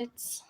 Evet.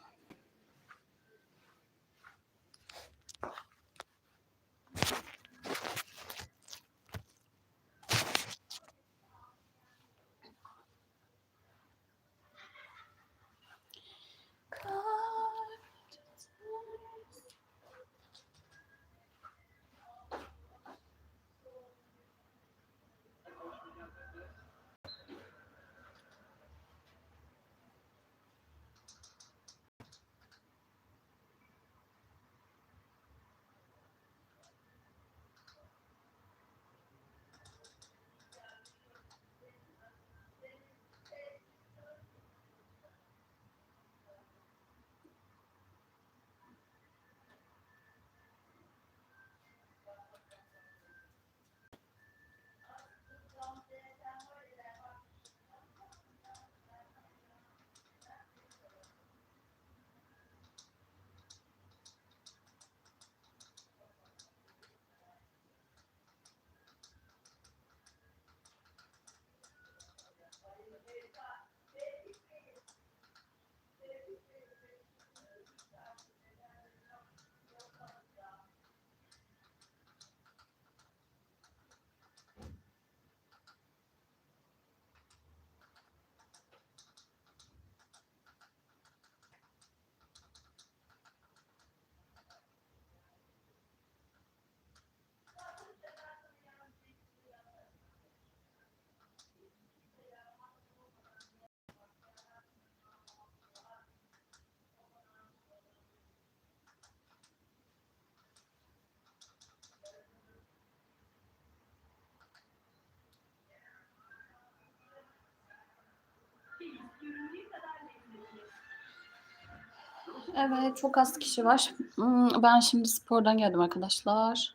Evet, çok az kişi var. Hmm, Ben şimdi spordan geldim arkadaşlar.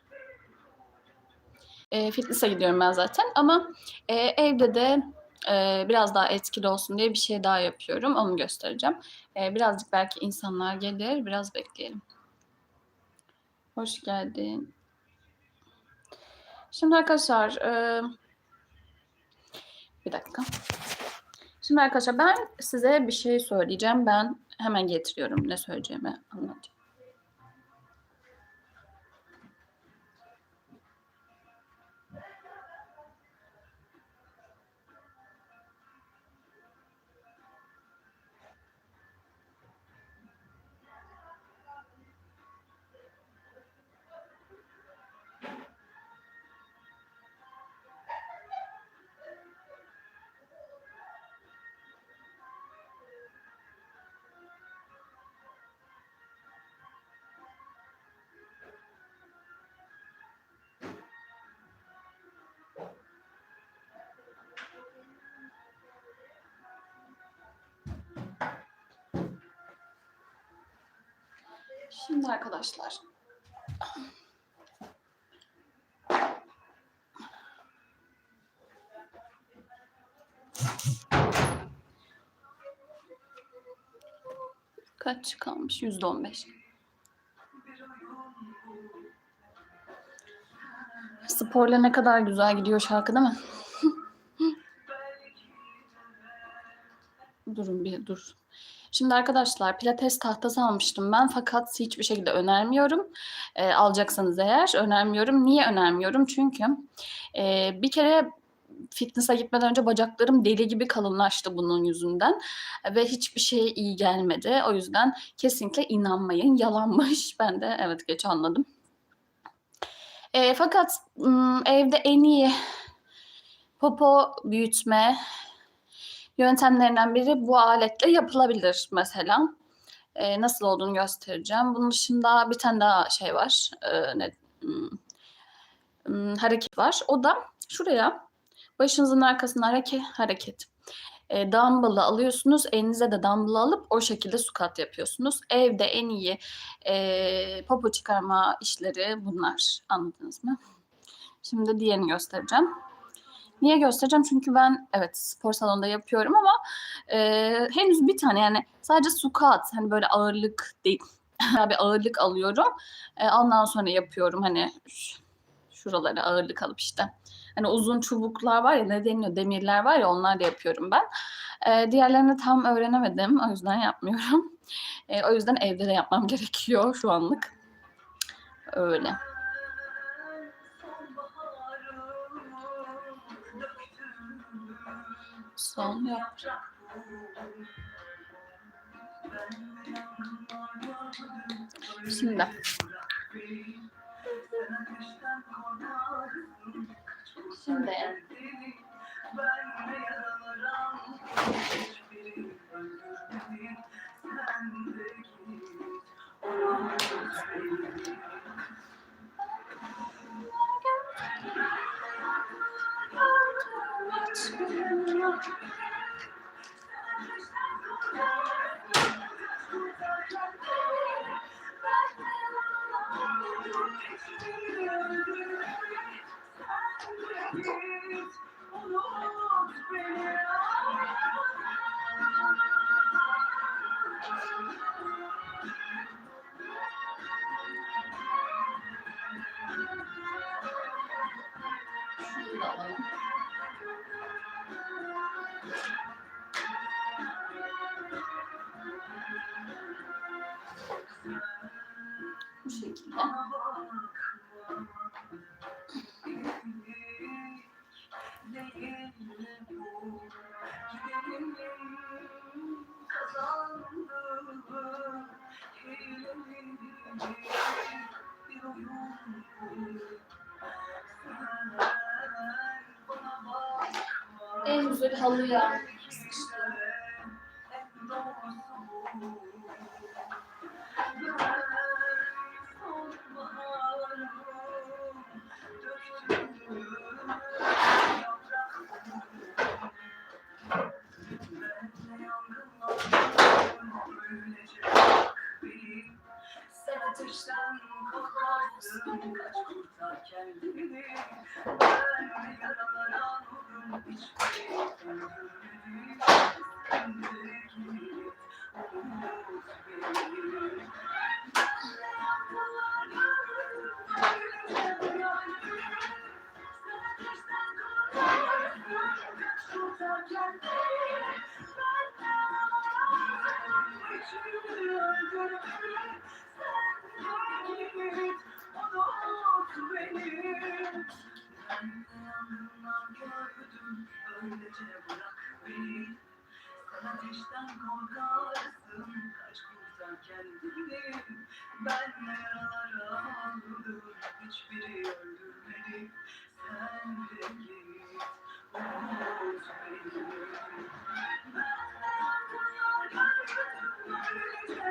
E, fitness'a gidiyorum ben zaten ama e, evde de e, biraz daha etkili olsun diye bir şey daha yapıyorum. Onu göstereceğim. E, birazcık belki insanlar gelir. Biraz bekleyelim. Hoş geldin. Şimdi arkadaşlar e, bir dakika. Şimdi arkadaşlar ben size bir şey söyleyeceğim. Ben hemen getiriyorum ne söyleyeceğimi anlatacağım. Şimdi arkadaşlar kaç kalmış? Yüzde on beş. Sporla ne kadar güzel gidiyor şarkı değil mi? Durun bir dur. Şimdi arkadaşlar pilates tahtası almıştım ben fakat hiçbir şekilde önermiyorum. E, alacaksanız eğer önermiyorum. Niye önermiyorum? Çünkü e, bir kere fitness'a gitmeden önce bacaklarım deli gibi kalınlaştı bunun yüzünden ve hiçbir şeye iyi gelmedi. O yüzden kesinlikle inanmayın. Yalanmış. Ben de evet geç anladım. E, fakat evde en iyi popo büyütme yöntemlerinden biri bu aletle yapılabilir mesela. E, nasıl olduğunu göstereceğim. Bunun dışında bir tane daha şey var. E, ne, hmm, hmm, hareket var. O da şuraya başınızın arkasına hareket hareket. E, dumbbell'ı alıyorsunuz. Elinize de dumbbell'ı alıp o şekilde squat yapıyorsunuz. Evde en iyi e, popo çıkarma işleri bunlar. Anladınız mı? Şimdi diğerini göstereceğim. Niye göstereceğim? Çünkü ben evet spor salonunda yapıyorum ama e, henüz bir tane yani sadece squat hani böyle ağırlık değil. bir ağırlık alıyorum. E, ondan sonra yapıyorum hani şuralara ağırlık alıp işte. Hani uzun çubuklar var ya ne deniyor demirler var ya onlarla yapıyorum ben. E, diğerlerini tam öğrenemedim o yüzden yapmıyorum. E, o yüzden evde de yapmam gerekiyor şu anlık. Öyle. Son yaprak. Şimdi. Şimdi. Şunu Bu şekilde. En güzel halıya. Sen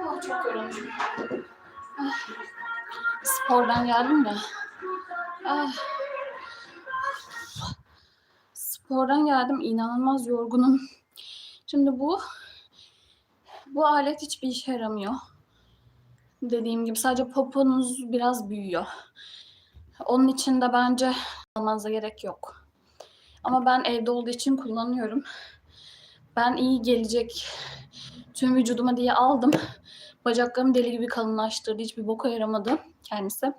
Ah, çok yorulmuşum. Ah. Spordan geldim ya. Ah. Spordan geldim. inanılmaz yorgunum. Şimdi bu bu alet hiçbir işe yaramıyor. Dediğim gibi sadece poponuz biraz büyüyor. Onun için de bence almanıza gerek yok. Ama ben evde olduğu için kullanıyorum. Ben iyi gelecek tüm vücuduma diye aldım. Bacaklarım deli gibi kalınlaştırdı. Hiçbir boka yaramadı kendisi.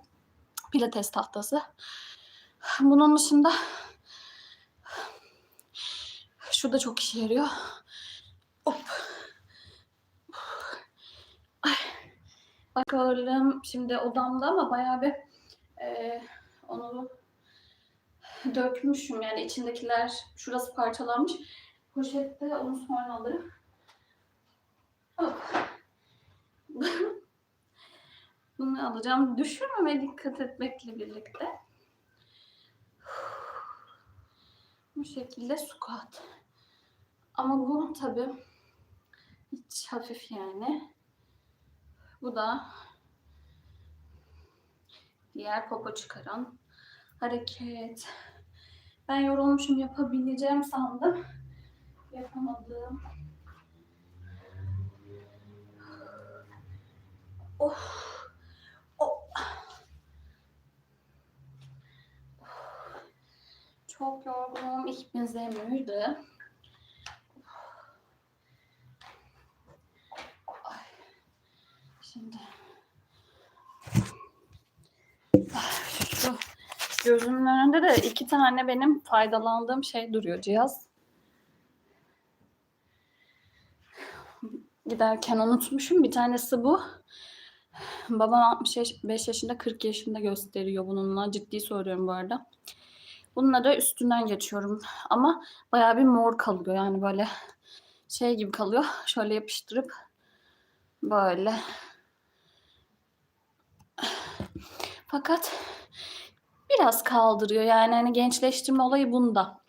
Pilates tahtası. Bunun dışında şu da çok işe yarıyor. Hop. Ay. Bakalım şimdi odamda ama bayağı bir e, onu dökmüşüm. Yani içindekiler şurası parçalanmış. Poşette onu sonra alırım. Hop. Bunu alacağım. Düşürmeme dikkat etmekle birlikte. Bu şekilde squat. Ama bu tabi hiç hafif yani. Bu da diğer popo çıkaran hareket. Ben yorulmuşum yapabileceğim sandım. Yapamadım. Of. Oh. Çok yorgunum. Ich bin sehr. Şimdi şu gözümün önünde de iki tane benim faydalandığım şey duruyor cihaz. giderken unutmuşum. Bir tanesi bu. Babam 65 yaşında 40 yaşında gösteriyor bununla. Ciddi söylüyorum bu arada. Bununla da üstünden geçiyorum. Ama bayağı bir mor kalıyor. Yani böyle şey gibi kalıyor. Şöyle yapıştırıp böyle. Fakat biraz kaldırıyor. Yani hani gençleştirme olayı bunda.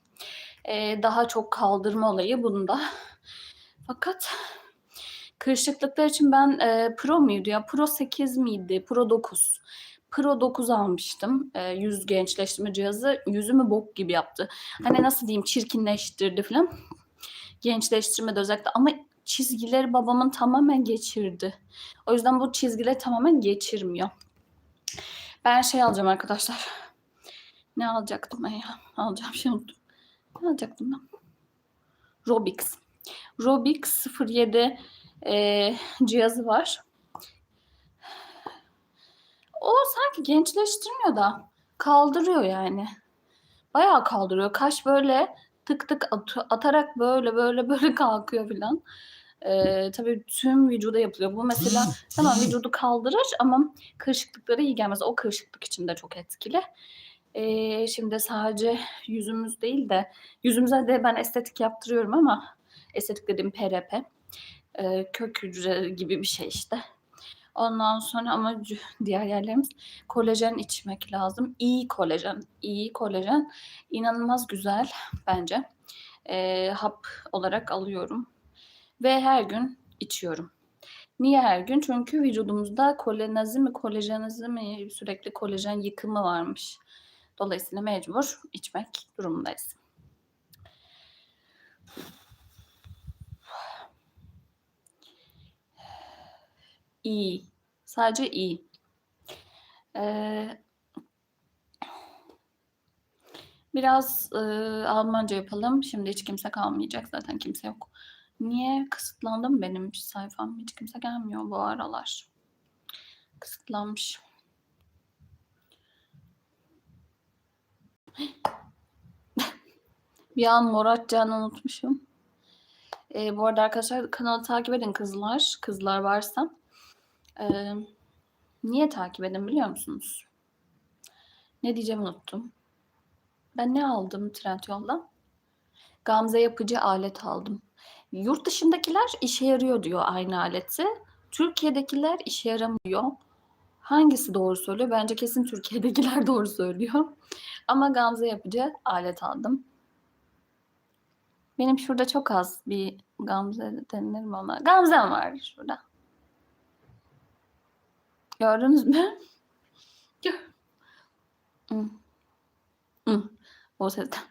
Ee, daha çok kaldırma olayı bunda. Fakat kırışıklıklar için ben e, Pro muydu ya? Pro 8 miydi? Pro 9. Pro 9 almıştım. E, yüz gençleştirme cihazı. Yüzümü bok gibi yaptı. Hani nasıl diyeyim çirkinleştirdi falan. Gençleştirmede özellikle ama çizgileri babamın tamamen geçirdi. O yüzden bu çizgileri tamamen geçirmiyor. Ben şey alacağım arkadaşlar. Ne alacaktım ben ya? Alacağım şey unuttum. Ne alacaktım ben? Robix. Robix 07 e, cihazı var. O sanki gençleştirmiyor da kaldırıyor yani. Bayağı kaldırıyor. Kaş böyle tık tık at- atarak böyle böyle böyle kalkıyor filan. Ee, tabii tüm vücuda yapılıyor. Bu mesela tamam vücudu kaldırır ama kırışıklıklara iyi gelmez. O kırışıklık için de çok etkili. Ee, şimdi sadece yüzümüz değil de yüzümüze de ben estetik yaptırıyorum ama estetik dediğim PRP. Ee, kök hücre gibi bir şey işte. Ondan sonra ama diğer yerlerimiz kolajen içmek lazım. İyi kolajen, iyi kolajen inanılmaz güzel bence. Ee, hap olarak alıyorum ve her gün içiyorum. Niye her gün? Çünkü vücudumuzda kolenazı mı, kolajenazı mı sürekli kolajen yıkımı varmış. Dolayısıyla mecbur içmek durumundayız. İyi. Sadece iyi. Ee, biraz e, Almanca yapalım. Şimdi hiç kimse kalmayacak. Zaten kimse yok. Niye kısıtlandım benim sayfam? Hiç kimse gelmiyor bu aralar. Kısıtlanmış. Bir an Murat Can'ı unutmuşum. Ee, bu arada arkadaşlar kanalı takip edin kızlar. Kızlar varsa. Ee, niye takip edin biliyor musunuz? Ne diyeceğimi unuttum. Ben ne aldım Trendyol'dan? Gamze yapıcı alet aldım. Yurt dışındakiler işe yarıyor diyor aynı aleti. Türkiye'dekiler işe yaramıyor. Hangisi doğru söylüyor? Bence kesin Türkiye'dekiler doğru söylüyor. Ama Gamze yapıcı alet aldım. Benim şurada çok az bir Gamze denilir mi ona? Gamze var şurada. Gördünüz mü? O sesten.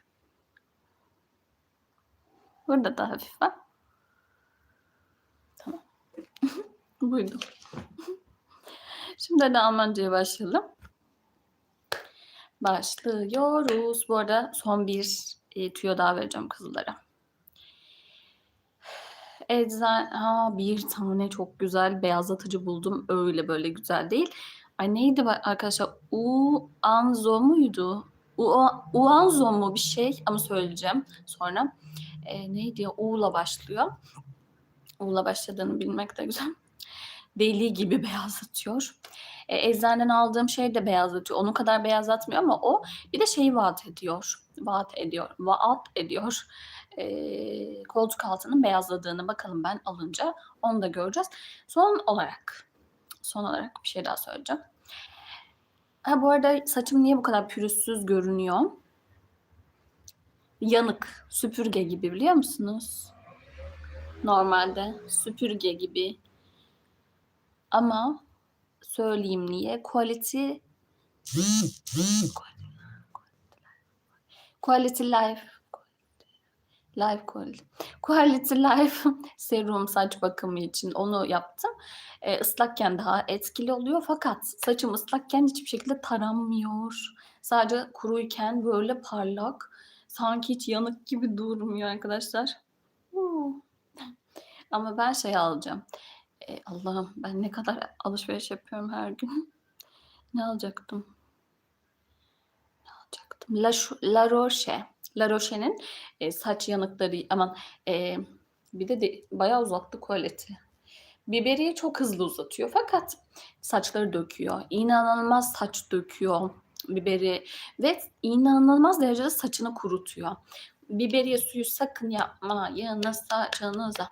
Burada da hafif var. Tamam. Buydu. Şimdi de Almanca'ya başlayalım. Başlıyoruz. Bu arada son bir e, tüyo daha vereceğim kızlara. Eczan ha bir tane çok güzel beyazlatıcı buldum. Öyle böyle güzel değil. Ay neydi arkadaşlar? Uanzo muydu? U Uanzo mu bir şey ama söyleyeceğim sonra. E, neydi ya? U'la başlıyor. U'la başladığını bilmek de güzel. Deli gibi beyazlatıyor. E, eczaneden aldığım şey de beyazlatıyor. Onun kadar beyazlatmıyor ama o bir de şeyi vaat ediyor. Vaat ediyor. Vaat ediyor. E, koltuk altının beyazladığını bakalım ben alınca onu da göreceğiz. Son olarak son olarak bir şey daha söyleyeceğim. Ha bu arada saçım niye bu kadar pürüzsüz görünüyor? Yanık, süpürge gibi biliyor musunuz? Normalde süpürge gibi. Ama söyleyeyim niye? Quality Quality Life Life Quality. Quality Life serum saç bakımı için onu yaptım. E, ıslakken daha etkili oluyor fakat saçım ıslakken hiçbir şekilde taranmıyor. Sadece kuruyken böyle parlak. Sanki hiç yanık gibi durmuyor arkadaşlar. Ama ben şey alacağım. E, Allah'ım ben ne kadar alışveriş yapıyorum her gün. ne alacaktım? Ne alacaktım? La, La Roche. La Roche'nin e, saç yanıkları aman e, bir de, de bayağı uzattı quality. Biberiye çok hızlı uzatıyor fakat saçları döküyor. İnanılmaz saç döküyor biberi ve inanılmaz derecede saçını kurutuyor. Biberiye suyu sakın yapmayın saçınıza.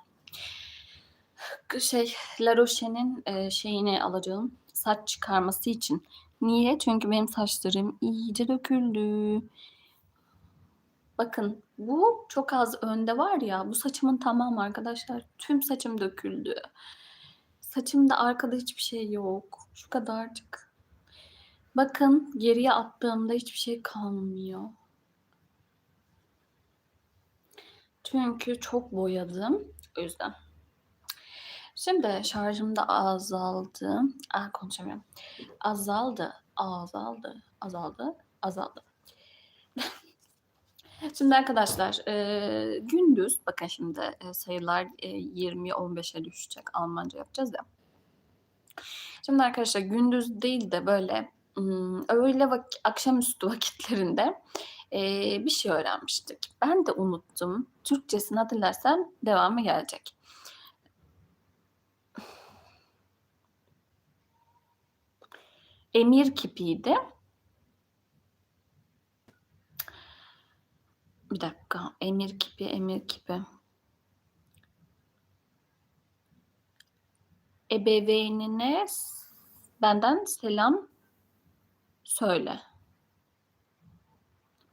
Şey, La Roche'nin e, şeyini alacağım. Saç çıkarması için. Niye? Çünkü benim saçlarım iyice döküldü. Bakın bu çok az önde var ya bu saçımın tamamı arkadaşlar. Tüm saçım döküldü. Saçımda arkada hiçbir şey yok. Şu kadarcık. Bakın geriye attığımda hiçbir şey kalmıyor. Çünkü çok boyadım. O yüzden. Şimdi şarjım da azaldı. Ah konuşamıyorum. Azaldı, azaldı, azaldı, azaldı. Şimdi arkadaşlar e, gündüz bakın şimdi e, sayılar e, 20'ye 15'e düşecek. Almanca yapacağız ya. Şimdi arkadaşlar gündüz değil de böyle ım, öğle vak akşamüstü vakitlerinde e, bir şey öğrenmiştik. Ben de unuttum. Türkçesini hatırlarsam devamı gelecek. Emir kipiydi. Bir dakika. Emir kipi, emir kipi. Ebeveynine benden selam söyle.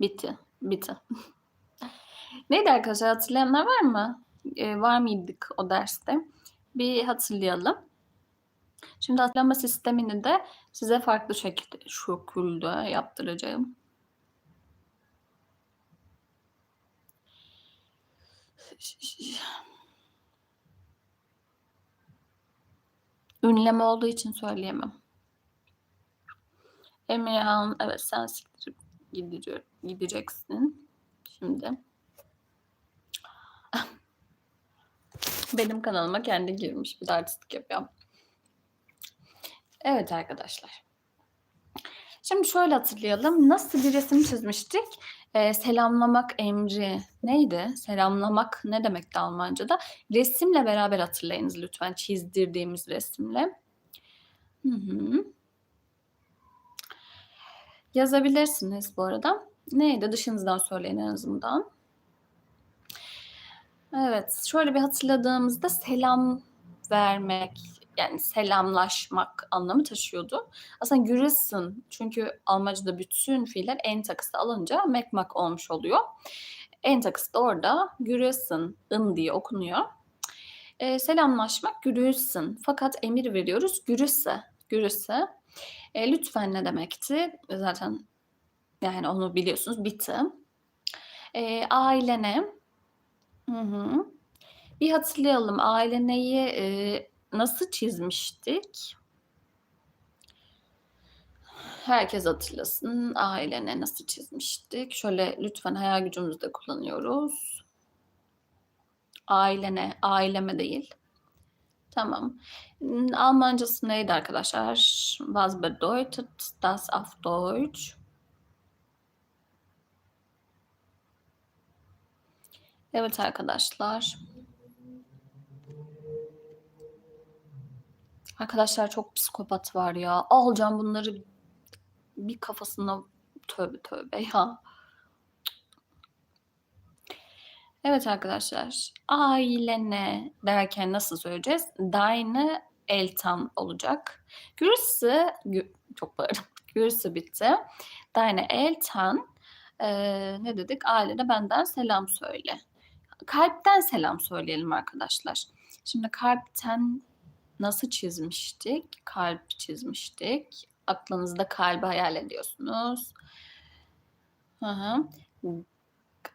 Bitti. Bitti. Neydi arkadaşlar hatırlayanlar var mı? Ee, var mıydık o derste? Bir hatırlayalım. Şimdi hatırlama sistemini de size farklı şekilde şekilde yaptıracağım. Ünleme olduğu için söyleyemem. Emirhan, evet sen siktirip gidecek, gideceksin. Şimdi. Benim kanalıma kendi girmiş bir de artistlik yapıyor. Evet arkadaşlar. Şimdi şöyle hatırlayalım. Nasıl bir resim çizmiştik? Ee, selamlamak emri neydi? Selamlamak ne demekti Almanca'da? Resimle beraber hatırlayınız lütfen. Çizdirdiğimiz resimle. Hı hı. Yazabilirsiniz bu arada. Neydi? Dışınızdan söyleyin en azından. Evet, şöyle bir hatırladığımızda selam vermek, yani selamlaşmak anlamı taşıyordu. Aslında grüßen çünkü Almanca'da bütün fiiller en takısı alınca mekmak olmuş oluyor. En takısı da orada grüßen, ın diye okunuyor. Ee, selamlaşmak grüßen fakat emir veriyoruz grüße, grüße. E, lütfen ne demekti? Zaten yani onu biliyorsunuz bitti. E, ailene Hı hı. Bir hatırlayalım aileneyi e, nasıl çizmiştik? Herkes hatırlasın. Ailene nasıl çizmiştik? Şöyle lütfen hayal gücümüzde kullanıyoruz. Ailene, aileme değil. Tamam. Almancası neydi arkadaşlar? Was bedeutet das auf Deutsch? Evet arkadaşlar. Arkadaşlar çok psikopat var ya. Alacağım bunları bir kafasına tövbe tövbe ya. Evet arkadaşlar. Ailene derken nasıl söyleyeceğiz? Deine Eltern olacak. Grüße gü- çok bağırdım. Grüße bitti. Deine Eltern eee, ne dedik? Ailene benden selam söyle. Kalpten selam söyleyelim arkadaşlar. Şimdi kalpten nasıl çizmiştik? Kalp çizmiştik. Aklınızda kalbi hayal ediyorsunuz. Hı hı.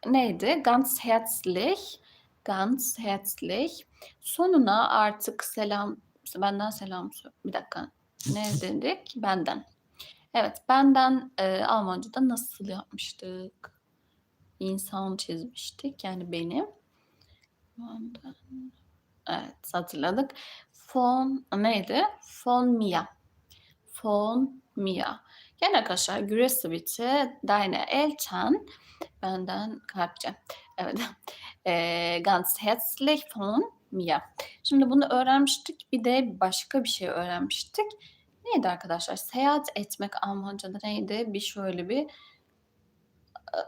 Neydi? Ganz herzlich. Ganz herzlich. Sonuna artık selam, benden selam Bir dakika. Ne dedik? Benden. Evet, benden e, Almanca'da nasıl yapmıştık? İnsan çizmiştik. Yani benim. Benden. Evet, hatırladık. Von neydi? Von mir. Von mir. Gene arkadaşlar bitte deine Eltern. Benden kalpçe. Evet. Eee, ganz herzlich von Mia. Şimdi bunu öğrenmiştik. Bir de başka bir şey öğrenmiştik. Neydi arkadaşlar? Seyahat etmek Almanca'da neydi? Bir şöyle bir e,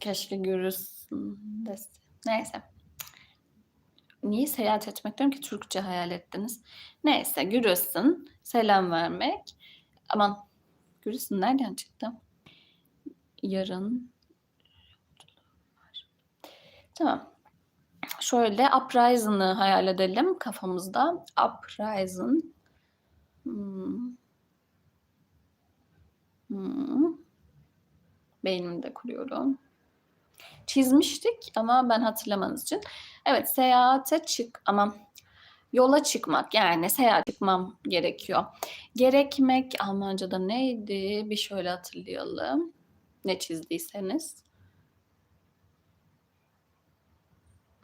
keşke görürsün. Neyse. Niye seyahat etmek diyorum ki Türkçe hayal ettiniz. Neyse görürsün. Selam vermek. Aman görürsün nereden çıktı? Yarın. Tamam. Şöyle Uprising'ı hayal edelim kafamızda. Uprising. Hmm. Hmm. Beynimde kuruyorum. Çizmiştik ama ben hatırlamanız için. Evet seyahate çık ama yola çıkmak yani seyahat çıkmam gerekiyor. Gerekmek Almanca'da neydi? Bir şöyle hatırlayalım. Ne çizdiyseniz.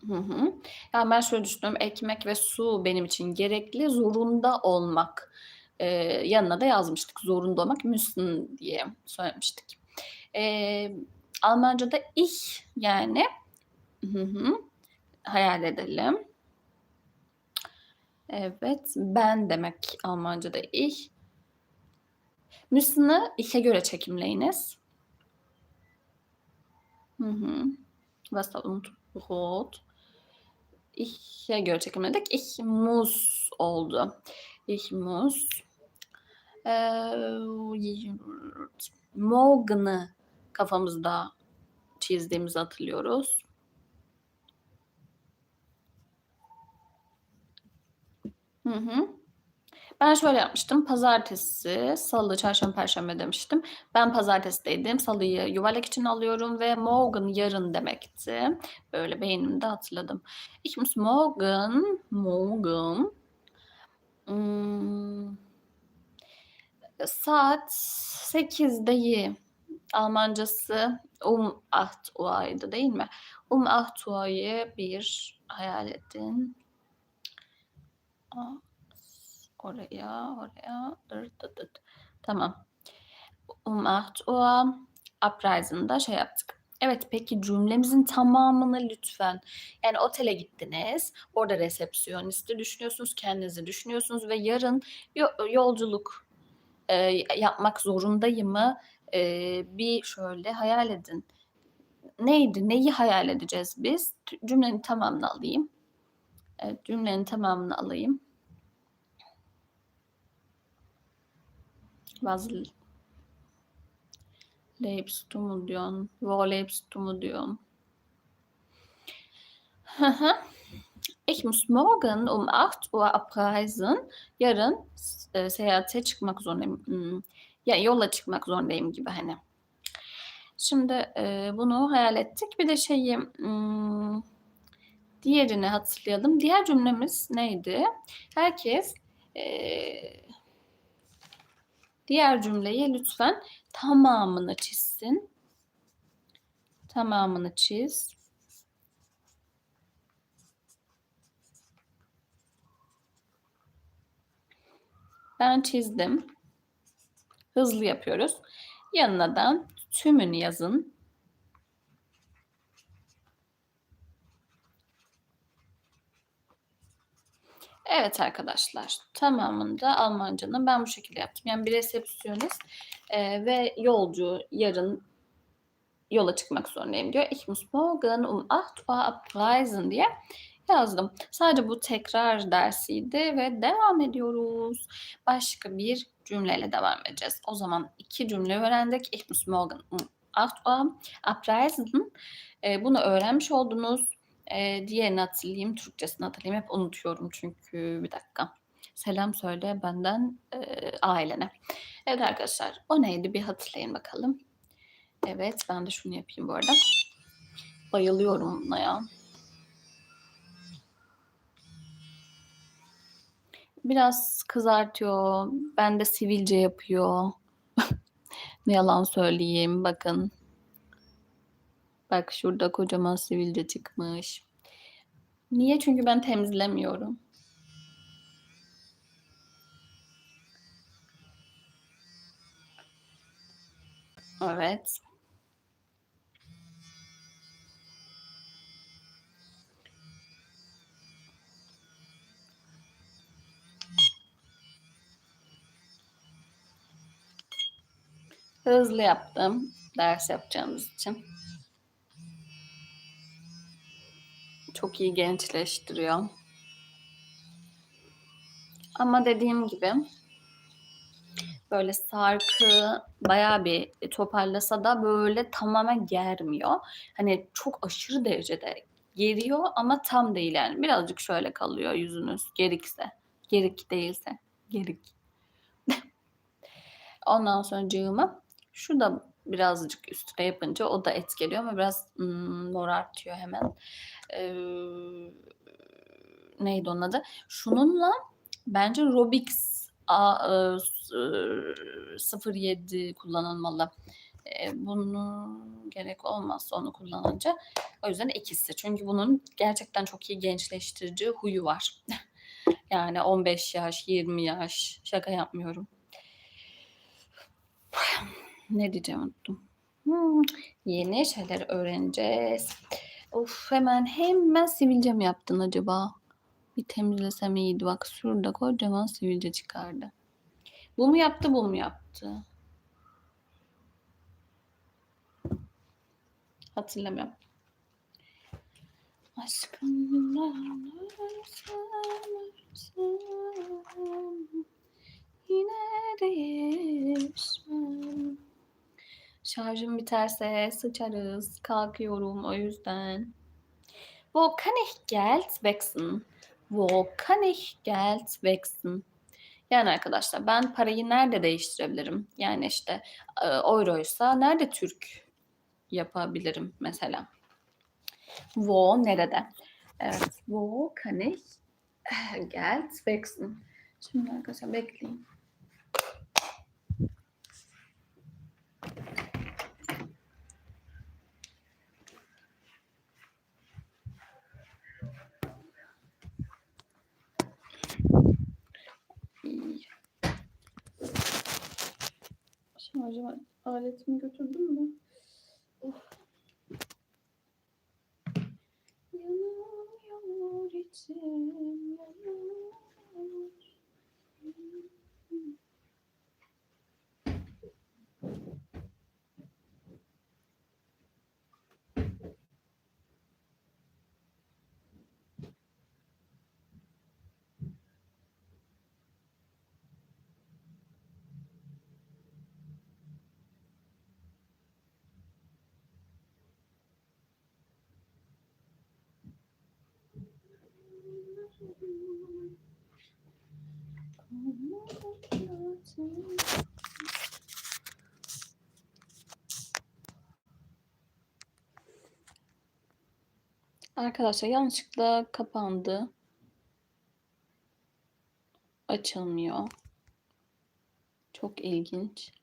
Hı hı. Yani ben şöyle düşünüyorum. Ekmek ve su benim için gerekli. Zorunda olmak. Ee, yanına da yazmıştık. Zorunda olmak müssen diye söylemiştik. Ee, Almanca'da ich yani hı hı, hayal edelim. Evet, ben demek Almanca'da ich. Müssen'ı ich'e göre çekimleyiniz. Hı hı. Was und rot. İch'e göre çekimledik. Ich muss oldu. Ich muss. Ee, morgen'ı kafamızda çizdiğimizi hatırlıyoruz. Hı hı. Ben şöyle yapmıştım. Pazartesi, salı, çarşamba, perşembe demiştim. Ben pazartesideydim. Salıyı yuvarlak için alıyorum ve morgen yarın demekti. Böyle beynimde hatırladım. Ich muss morgen, morgen hmm, saat 8'deyi Almancası um acht Uhr'ydı değil mi? Um acht Uhr'yı bir hayal edin. Oraya, oraya. Tamam. Um acht Uhr Uprising'da şey yaptık. Evet peki cümlemizin tamamını lütfen. Yani otele gittiniz. Orada resepsiyonisti düşünüyorsunuz. Kendinizi düşünüyorsunuz ve yarın yo- yolculuk e, yapmak zorundayım mı? E, bir şöyle hayal edin. Neydi? Neyi hayal edeceğiz biz? Cümlenin tamamını alayım. Evet, cümlenin tamamını alayım. Lebst du mu diyorsun? Du mu diyorsun? Ich muss morgen um 8 Uhr abreisen. Yarın e, seyahate çıkmak zorundayım. Hmm. Ya yola çıkmak zorundayım gibi hani. Şimdi e, bunu hayal ettik. Bir de şeyi hmm, diğerini hatırlayalım. Diğer cümlemiz neydi? Herkes e, diğer cümleyi lütfen tamamını çizsin. Tamamını çiz. Ben çizdim. Hızlı yapıyoruz. Yanına da tümünü yazın. Evet arkadaşlar, tamamında Almancanın ben bu şekilde yaptım. Yani bir resepsiyonist e, ve yolcu yarın yola çıkmak zorundayım diyor. Ich muss morgen um 8 Uhr abreisen diye yazdım. Sadece bu tekrar dersiydi ve devam ediyoruz. Başka bir cümleyle devam edeceğiz. O zaman iki cümle öğrendik. Ich muss morgen 8 Uhr abreisen. E, bunu öğrenmiş oldunuz. E, diğerini hatırlayayım, Türkçesini hatırlayayım. Hep unutuyorum çünkü. Bir dakika. Selam söyle benden e, ailene. Evet arkadaşlar, o neydi bir hatırlayın bakalım. Evet, ben de şunu yapayım bu arada. Bayılıyorum buna ya. Biraz kızartıyor. Ben de sivilce yapıyor. ne yalan söyleyeyim. Bakın. Bak şurada kocaman sivilce çıkmış. Niye? Çünkü ben temizlemiyorum. Evet. Hızlı yaptım ders yapacağımız için. Çok iyi gençleştiriyor. Ama dediğim gibi böyle sarkı bayağı bir toparlasa da böyle tamamen germiyor. Hani çok aşırı derecede geriyor ama tam değil yani. Birazcık şöyle kalıyor yüzünüz gerikse. Gerik değilse. Gerik. Ondan sonra cığıma şu da birazcık üstüne yapınca o da etkiliyor ama biraz hmm, morartıyor hemen. Ee, neydi onun adı? Şununla bence Robix A, e, s- e, 07 kullanılmalı. E, bunu gerek olmazsa onu kullanınca. O yüzden ikisi. Çünkü bunun gerçekten çok iyi gençleştirici huyu var. yani 15 yaş, 20 yaş. Şaka yapmıyorum. Ne diyeceğim unuttum. Hmm, yeni şeyler öğreneceğiz. Of hemen hemen sivilce mi yaptın acaba? Bir temizlesem iyiydi. Bak şurada kocaman sivilce çıkardı. Bu mu yaptı, bu mu yaptı? Hatırlamıyorum. Aşkım yine değişmem. Şarjım biterse sıçarız. Kalkıyorum o yüzden. Wo kann ich Geld wechseln? Wo kann ich Geld wechseln? Yani arkadaşlar ben parayı nerede değiştirebilirim? Yani işte e, euroysa nerede Türk yapabilirim mesela? Wo nerede? Evet. Wo kann ich Geld wechseln? Şimdi arkadaşlar bekleyin. Şarjıma aletimi götürdüm mü? Of. Yanıyor içim, yanıyor. Arkadaşlar yanlışlıkla kapandı. Açılmıyor. Çok ilginç.